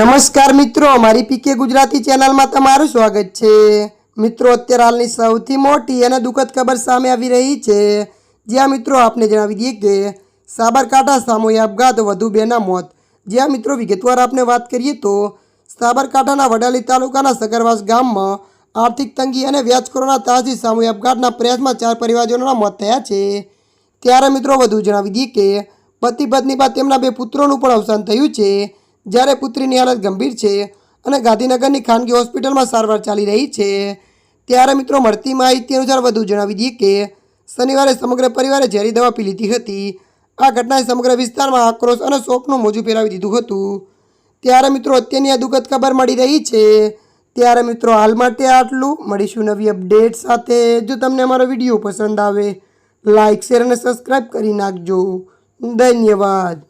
નમસ્કાર મિત્રો, અમારી પીકે ગુજરાતી ચેનલમાં તમારું સ્વાગત છે. મિત્રો, અત્યારે હાલની સૌથી મોટી અને દુઃખદ ખબર સામે આવી રહી છે. જ્યાં મિત્રો, આપને જણાવી દઈએ કે સાબરકાંઠા સામૂહિક આપઘાત વધુ બેના મોત. જ્યાં મિત્રો, વિગતવાર આપણે વાત કરીએ તો સાબરકાંઠાના વડાલી તાલુકાના સગરવાસ ગામમાં આર્થિક તંગી અને વ્યાજખોરોના તાજી સામૂહિક આપઘાતના પ્રયાસમાં ચાર પરિવારજનોના મોત થયા છે. ત્યારે મિત્રો, વધુ જણાવી દઈએ કે પતિ પત્ની બાદ તેમના બે પુત્રોનું પણ અવસાન થયું છે. જ્યારે પુત્રીની હાલત ગંભીર છે અને ગાંધીનગરની ખાનગી હોસ્પિટલમાં સારવાર ચાલી રહી છે, ત્યારે મિત્રો મળતી માહિતી અનુસાર વધુ જણાવી દઈએ કે શનિવારે સમગ્ર પરિવારે ઝેરી દવા પી લીધી હતી. આ ઘટનાએ સમગ્ર વિસ્તારમાં આક્રોશ અને શોકનું મોજું ફેલાવી દીધું હતું. ત્યારે મિત્રો અત્યારની આ દુઃખદ ખબર મળી રહી છે. ત્યારે મિત્રો હાલ માટે આટલું. મળીશું નવી અપડેટ સાથે. જો તમને અમારો વીડિયો પસંદ આવે લાઇક શેર અને સબસ્ક્રાઈબ કરી નાખજો. ધન્યવાદ.